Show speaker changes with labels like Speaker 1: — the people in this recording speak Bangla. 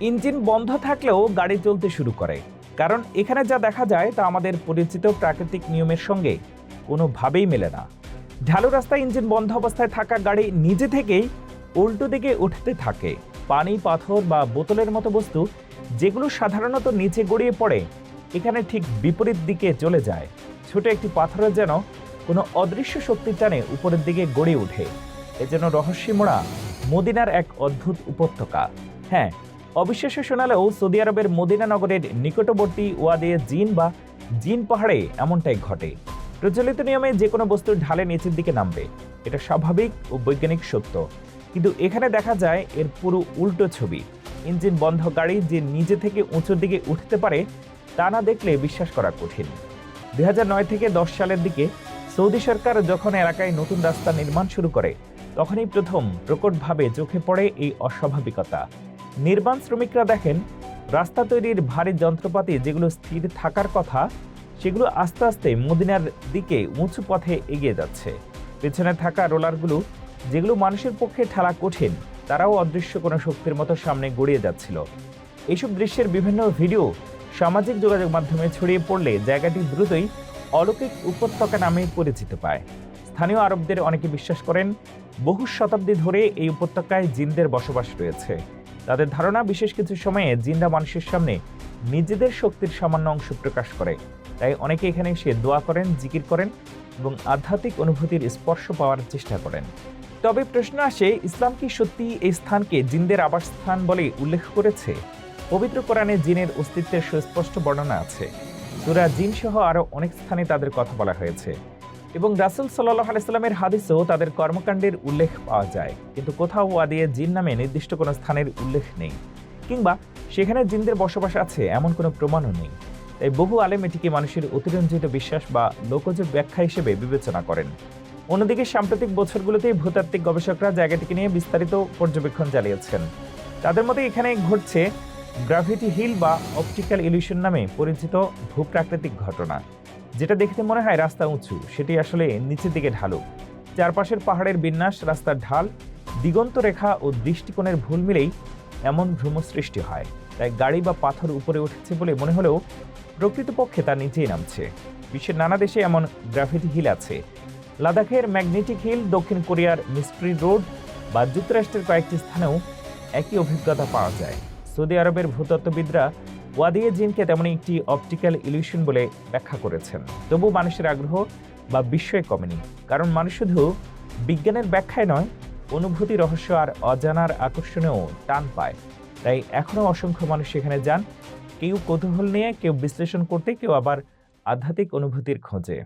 Speaker 1: ইঞ্জিন বন্ধ থাকলেও গাড়ি চলতে শুরু করে। কারণ এখানে যা দেখা যায় তা আমাদের পরিচিত প্রাকৃতিক নিয়মের সঙ্গে কোনোভাবেই মেলে না। ঢালু রাস্তায় ইঞ্জিন বন্ধ অবস্থায় থাকা গাড়ি নিজে থেকেই উল্টো দিকে উঠতে থাকে। পানি, পাথর বা বোতলের মতো বস্তু, যেগুলো সাধারণত নিচে গড়িয়ে পড়ে, এখানে ঠিক বিপরীত দিকে চলে যায়। ছোট একটি পাথরের যেন কোনো অদৃশ্য শক্তির টানে উপরের দিকে গড়ে ওঠে। এ যেন রহস্যমোড়া মদিনার এক অদ্ভুত উপত্যকা। হ্যাঁ অবিশ্বাস্য শোনালেও সৌদি আরবের মদিনা নগরের নিকটবর্তী ওয়াদে জিন বা জিন পাহাড়ে এমনটাই ঘটে। প্রচলিত নিয়মে যে কোনো বস্তুর ঢালে নিচের দিকে নামবে। এটা স্বাভাবিক ও বৈজ্ঞানিক সত্য। কিন্তু এখানে দেখা যায় এর পুরো উল্টো ছবি। ইঞ্জিন বন্ধ গাড়ি যে নিজে থেকে উঁচুর দিকে উঠতে পারে, তা না দেখলে বিশ্বাস করা কঠিন। দুই হাজার নয় থেকে দশ সালের দিকে সৌদি সরকার যখন এলাকায় নতুন রাস্তা নির্মাণ শুরু করে, তখনই প্রথম প্রকটভাবে চোখে পড়ে এই অস্বাভাবিকতা। নির্মাণ শ্রমিকরা দেখেন, রাস্তা তৈরির ভারী যন্ত্রপাতি যেগুলো স্থির থাকার কথা, সেগুলো আস্তে আস্তে মদিনার দিকে উঁচু পথে এগিয়ে যাচ্ছে। পেছনে থাকা রোলারগুলো, যেগুলো মানুষের পক্ষে ঠেলা কঠিন, তারাও অদৃশ্য কোনো শক্তির মতো সামনে গড়িয়ে যাচ্ছিল। এইসব দৃশ্যের বিভিন্ন ভিডিও সামাজিক যোগাযোগ মাধ্যমে ছড়িয়ে পড়লে জায়গাটি দ্রুতই অলৌকিক উপত্যকা নামে পরিচিত পায়। স্থানীয় আরবদের অনেকে বিশ্বাস করেন, বহু শতাব্দী ধরে এই উপত্যকায় জিনদের বসবাস রয়েছে। তাদের ধারণা, বিশেষ কিছু সময়ে জিন্দা মানুষের সামনে নিজেদের শক্তির সামান্য অংশ প্রকাশ করে। তাই অনেকে এখানে এসে দোয়া করেন, জিকির করেন এবং আধ্যাত্মিক অনুভূতির স্পর্শ পাওয়ার চেষ্টা করেন। তবে প্রশ্ন আসে, ইসলাম কি সত্যি এই স্থানকে জিনদের আবাসস্থান বলে উল্লেখ করেছে? পবিত্র কোরআনে জিনের অস্তিত্বের সুস্পষ্ট বর্ণনা আছে। সুরা জিন সহ আরও অনেক স্থানে তাদের কথা বলা হয়েছে। এবং রাসুল সাল্লাহ আলাইস্লামের হাদিসেও তাদের কর্মকাণ্ডের উল্লেখ পাওয়া যায়। কিন্তু কোথাও ওয়াদিয়ে জিন নামে নির্দিষ্ট কোনো স্থানের উল্লেখ নেই। কিংবা সেখানে জিনদের বসবাস আছে এমন কোনো প্রমাণও নেই। তাই বহু আলেম এটিকে মানুষের অতিরঞ্জিত বিশ্বাস বা লোকজ ব্যাখ্যা হিসেবে বিবেচনা করেন। অন্যদিকে সাম্প্রতিক বছরগুলোতেই ভূতাত্ত্বিক গবেষকরা জায়গাটিকে নিয়ে বিস্তারিত পর্যবেক্ষণ চালিয়েছেন তাদের মতে এখানে ঘটছে গ্রাভিটি হিল বা অপটিক্যাল ইলিউশন নামে পরিচিত ভূপ্রাকৃতিক ঘটনা। যেটা দেখতে মনে হয় রাস্তা উঁচু, সেটি আসলে নিচের দিকে ঢালু। চারপাশের পাহাড়ের বিন্যাস, রাস্তার ঢাল, দিগন্ত রেখা ও দৃষ্টিকোণের ভুল মিলেই এমন ভ্রম সৃষ্টি হয়। তাই গাড়ি বা পাথর উপরে উঠেছে বলে মনে হলেও প্রকৃতপক্ষে তা নিচেই নামছে। বিশ্বের নানা দেশে এমন গ্রাফিটি হিল আছে। লাদাখের ম্যাগনেটিক হিল, দক্ষিণ কোরিয়ার মিস্ট্রি রোড বা যুক্তরাষ্ট্রের কয়েকটি স্থানেও একই অভিজ্ঞতা পাওয়া যায়। সৌদি আরবের ভূতত্ত্ববিদরা ওয়াদিয়ে জিনকে তেমনই একটি অপটিক্যাল ইলিউশন বলে ব্যাখ্যা করেছেন। তবু মানুষের আগ্রহ বা বিস্ময় কমেনি, কারণ মানুষ শুধু বিজ্ঞানের ব্যাখ্যায় নয়, অনুভূতি, রহস্য আর অজানার আকর্ষণেও টান পায়। তাই এখনও অসংখ্য মানুষ সেখানে যান, কেউ কৌতূহল নিয়ে, কেউ বিশ্লেষণ করতে, কেউ আবার আধ্যাত্মিক অনুভূতির খোঁজে।